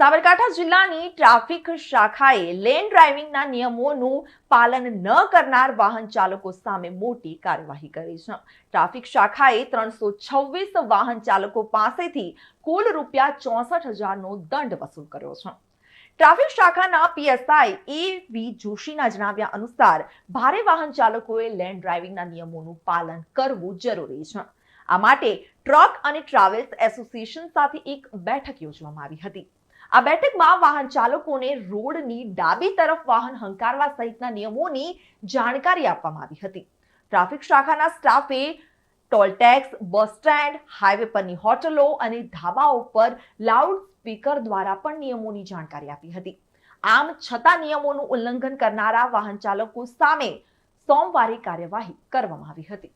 સાબરકાંઠા જિલ્લાની traffic શાખાએ lane ડ્રાઇવિંગના નિયમોનું પાલન ન કરનાર વાહન ચાલકો સામે મોટી કાર્યવાહી કરી છે. ટ્રાફિક શાખાએ ત્રણસો છવ્વીસ વાહન ચાલકો પાસેથી કુલ રૂપિયા ચોસઠ હજારનો દંડ વસૂલ કર્યો છે. ટ્રાફિક શાખાના પીએસઆઈ એ વી જોશીના જણાવ્યા અનુસાર ભારે વાહન ચાલકોએ લેન ડ્રાઇવિંગના નિયમોનું પાલન કરવું જરૂરી છે. આ માટે ટ્રક અને ટ્રાવેલ્સ એસોસિએશન સાથે એક બેઠક યોજવામાં આવી હતી. આ બેઠકમાં વાહન ચાલકોને રોડની ડાબી તરફ વાહન હંકારવા સહિતના નિયમોની જાણકારી આપવામાં આવી હતી. ટ્રાફિક શાખાના સ્ટાફે toll tax, bus stand, highway પરની હોટલો અને ધાબાઓ પર લાઉડ સ્પીકર દ્વારા પણ નિયમોની જાણકારી આપી હતી. આમ છતાં નિયમોનું ઉલ્લંઘન કરનારા વાહન ચાલકો સામે સોમવારે કાર્યવાહી કરવામાં આવી હતી.